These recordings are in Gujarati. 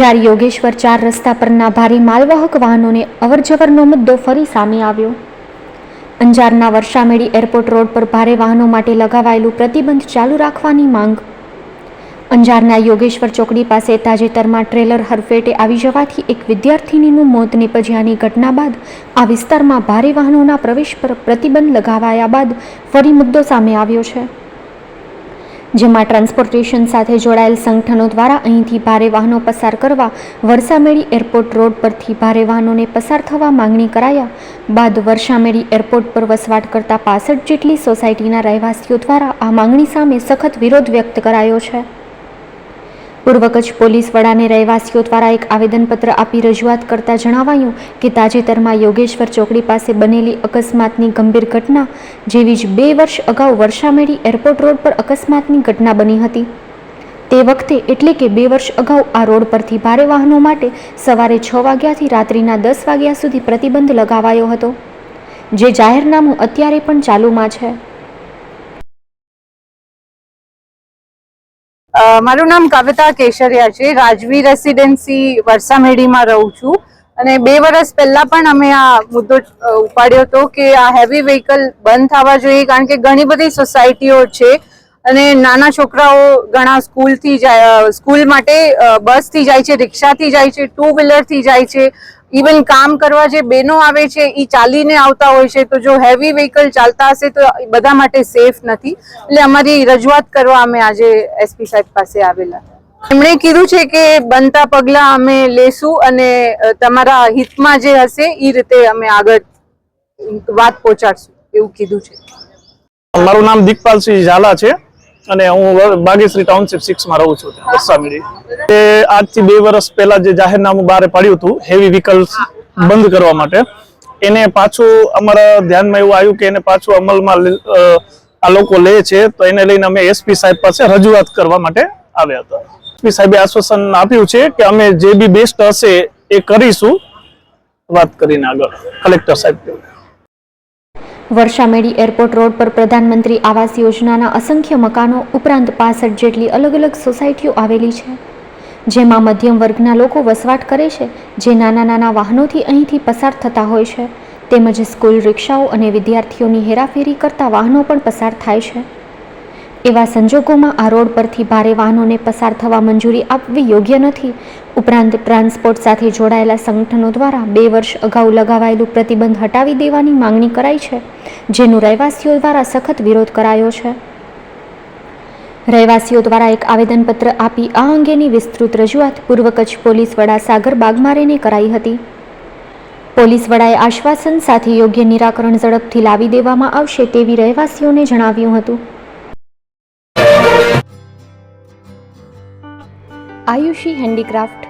અંજાર યોગેશ્વર ચાર રસ્તા પરના ભારે માલવાહક વાહનોને અવરજવરનો મુદ્દો ફરી સામે આવ્યો. અંજારના વર્ષામેડી એરપોર્ટ રોડ પર ભારે વાહનો માટે લગાવાયેલું પ્રતિબંધ ચાલુ રાખવાની માંગ. અંજારના યોગેશ્વર ચોકડી પાસે તાજેતરમાં ટ્રેલર હરફેટે આવી જવાથી એક વિદ્યાર્થિનીનું મોત નિપજ્યાની ઘટના બાદ આ વિસ્તારમાં ભારે વાહનોના પ્રવેશ પર પ્રતિબંધ લગાવાયા બાદ ફરી મુદ્દો સામે આવ્યો છે. જેમાં ટ્રાન્સપોર્ટેશન સાથે જોડાયેલ સંગઠનો દ્વારા અહીંથી ભારે વાહનો પસાર કરવા વરસામેડી એરપોર્ટ રોડ પરથી ભારે વાહનોને પસાર થવા માંગણી કરાયા બાદ વરસામેડી એરપોર્ટ પર વસવાટ કરતા પાસઠ જેટલી સોસાયટીના રહેવાસીઓ દ્વારા આ માંગણી સામે સખત વિરોધ વ્યક્ત કરાયો છે. પૂર્વ કચ્છ પોલીસ વડાને રહેવાસીઓ દ્વારા એક આવેદનપત્ર આપી રજૂઆત કરતા જણાવાયું કે તાજેતરમાં યોગેશ્વર ચોકડી પાસે બનેલી અકસ્માતની ગંભીર ઘટના, જેવી જ બે વર્ષ અગાઉ વર્ષામેડી એરપોર્ટ રોડ પર અકસ્માતની ઘટના બની હતી. તે વખતે એટલે કે બે વર્ષ અગાઉ આ રોડ પરથી ભારે વાહનો માટે સવારે છ વાગ્યાથી રાત્રિના દસ વાગ્યા સુધી પ્રતિબંધ લગાવાયો હતો, જે જાહેરનામું અત્યારે પણ ચાલુમાં છે. મારું નામ કવિતા કેશરિયા છે. રાજવી રેસિડેન્સી વરસામેડીમાં રહું છું. અને બે વર્ષ પહેલા પણ અમે આ મુદ્દો ઉપાડ્યો હતો કે આ હેવી વ્હીકલ બંધ થવા જોઈએ, કારણ કે ઘણી બધી સોસાયટીઓ છે. અને નાના છોકરાઓ ઘણા સ્કૂલથી જાય સ્કૂલ માટે બસથી જાય છે રિક્ષાથી જાય છે ટુ વ્હીલરથી જાય છે. ઇવન કામ કરવા જે બેનો આવે છે એ ચાલીને આવતા હોય છે, તો જો હેવી વ્હીકલ ચાલતા હશે, તો બધા માટે સેફ નથી. એટલે અમારી રજૂઆત કરવા અમે આજે એસપી સાહેબ પાસે આવેલા. એમણે કીધું છે કે બનતા પગલા અમે લેશું અને તમારા હિતમાં જે હશે એ રીતે અમે આગળ વાત પહોંચાડશું, એવું કીધું છે. મારું નામ દીકપાલસિંહ ઝાલા છે. અને હું બાગેશ્રી ટાઉનશીપ સિક્સમાં રહું છું ત્યાં એ આજથી બે વર્ષ પહેલા જે જાહેરનામું બહાર પાડ્યું હતું હેવી વ્હીકલ્સ બંધ કરવા માટે, એને પાછું અમારા ધ્યાનમાં એવું આવ્યું કે એને પાછું અમલમાં આ લોકો લે છે, તો એને લઈને અમે એસપી સાહેબ પાસે રજૂઆત કરવા માટે આવ્યા હતા. એસપી સાહેબે આશ્વાસન આપ્યું છે કે અમે જે બી બેસ્ટ હશે એ કરીશું. વાત કરીને આગળ કલેક્ટર સાહેબ વર્ષામેડી એરપોર્ટ રોડ પર પ્રધાનમંત્રી આવાસ યોજનાના અસંખ્ય મકાનો ઉપરાંત પાસઠ જેટલી અલગ અલગ સોસાયટીઓ આવેલી છે. જેમાં મધ્યમ વર્ગના લોકો વસવાટ કરે છે, જે નાના નાના વાહનોથી અહીંથી પસાર થતા હોય છે. તેમજ સ્કૂલ રિક્ષાઓ અને વિદ્યાર્થીઓની હેરાફેરી કરતા વાહનો પણ પસાર થાય છે. એવા સંજોગોમાં આ રોડ પરથી ભારે વાહનોને પસાર થવા મંજૂરી આપવી યોગ્ય નથી ઉપરાંત ટ્રાન્સપોર્ટ સાથે જોડાયેલા સંગઠનો દ્વારા બે વર્ષ અગાઉ લગાવાયેલું પ્રતિબંધ હટાવી દેવાની માંગણી કરાઈ છે, જેનું રહેવાસીઓ દ્વારા સખત વિરોધ કરાયો છે. રહેવાસીઓ દ્વારા એક આવેદનપત્ર આપી આ અંગેની વિસ્તૃત રજૂઆત પૂર્વ કચ્છ પોલીસ વડા સાગર બાગમારેને કરાઈ હતી. પોલીસ વડાએ આશ્વાસન સાથે યોગ્ય નિરાકરણ ઝડપથી લાવી દેવામાં આવશે તેવી રહેવાસીઓને જણાવ્યું હતું. Ayushi handicraft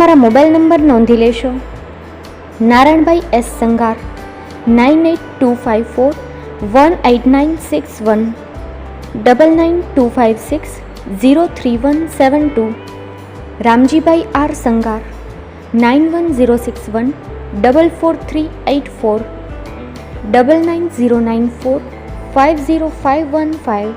અમારા મોબાઈલ નંબર નોંધી લેશો. Narayanbhai S Sangar, nine eight two five four, one eight nine six one, double nine two five six zero three one seven two. Ramjibhai R Sangar, nine one zero six one, double four three eight four, double nine zero nine four, five zero five one five.